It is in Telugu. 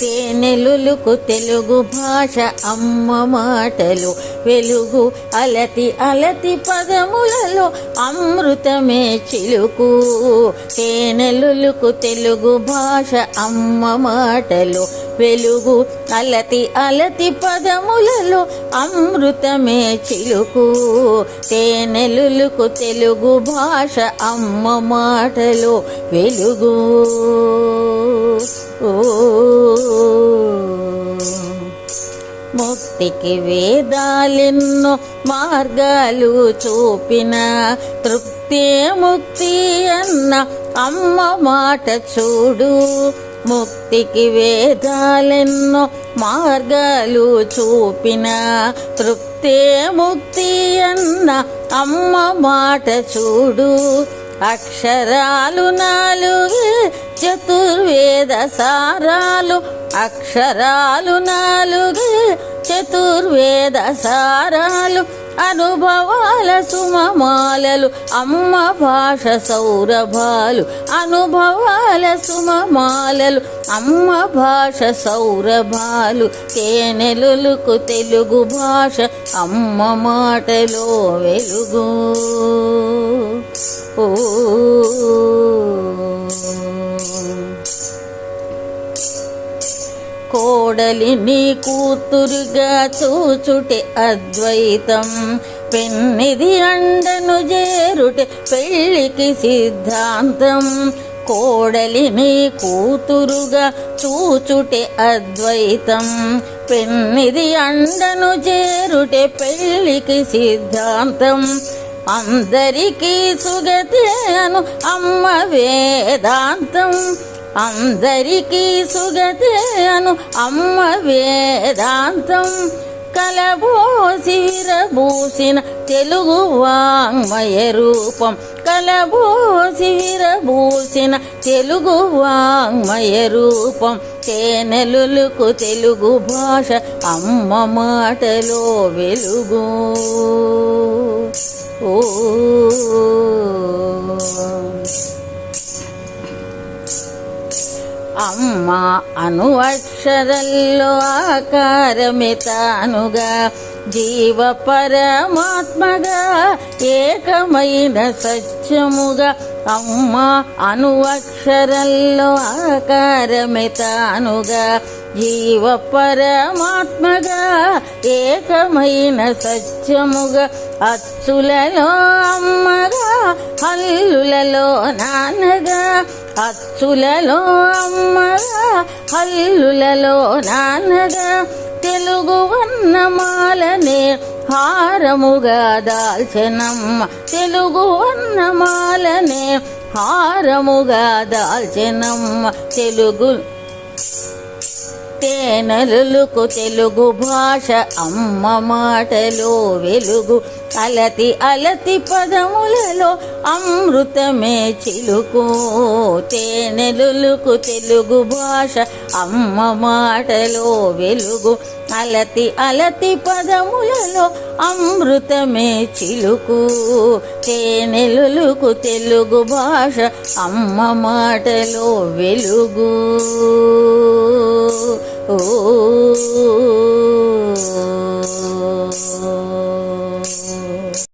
తేనెలులుకు తెలుగు భాష అమ్మ మాటలు. వెలుగు అలతి అలతి పదములలో అమృతమే చిలుకు. తేనెలుకు తెలుగు భాష అమ్మ మాటలు. వెలుగు అలతి అలతి పదములలో అమృతమే చిలుకు. తేనెలులుకు తెలుగు భాష అమ్మ మాటలు. వెలుగు. ఓ ముక్తికి వేదాలెన్నో మార్గాలు చూపిన తృప్తి ముక్తి అన్న అమ్మ మాట చూడు. ముక్తికి వేదాలెన్నో మార్గాలు చూపిన తృప్తే ముక్తి అన్న అమ్మ మాట చూడు. అక్షరాలు నాలుగే చతుర్వేద సారాలు అక్షరాలు నాలుగే. చతుర్వేద సారాలు అనుభవాల సుమమాలలు అమ్మ భాష సౌరభాలు అనుభవాల సుమమాలలు అమ్మ భాష సౌరభాలు తేనెలులకు తెలుగు భాష అమ్మ మాటలో వెలుగు. ఓ కోడలిని కూతురుగా చూచుటే అద్వైతం. పెన్నిది అండను చేరుటే పెళ్ళికి సిద్ధాంతం. కోడలిని కూతురుగా చూచుటే అద్వైతం. పెన్నిది అండను చేరుటే పెళ్ళికి సిద్ధాంతం. అందరికీ సుగతేను అను అమ్మ వేదాంతం. అందరికీ సుగతేను అను అమ్మ వేదాంతం. కలబోసి విరబూసిన తెలుగు వాంగ్మయ రూపం. కలబోసి విరబూసిన తెలుగు వాంగ్మయ రూపం. తేనెలులకు తెలుగు భాష అమ్మ మాటలో వెలుగు. ఓ అమ్మ అను అక్షరల్లో ఆకారమే తానుగా జీవ పరమాత్మగా ఏకమైన సత్యముగా. అమ్మ అను అక్షరల్లో ఆకారమే తానుగా జీవ పరమాత్మగా ఏకమైన సత్యముగా అచ్చులలో అమ్మగా హల్లులలో నాన్నగా అచ్చులలో అమ్మగా హల్లులలో నాన్నగా తెలుగు వన్నమాలనే హారముగా దాల్చనమ్మ తెలుగు వన్నమాలనే హారముగా దాల్చనమ్మ తెలుగు తేనలుకు తెలుగు భాష అమ్మ మాటలో వెలుగు. అలతి అలతి పదములలో అమృతమే చిలుకు. తేనెలుకు తెలుగు భాష అమ్మ మాటలో వెలుగు. అలతి అలతి పదములలో అమృతమే చిలుకు. తేనెలులుకు తెలుగు భాష అమ్మ మాటలో వెలుగు. ఓ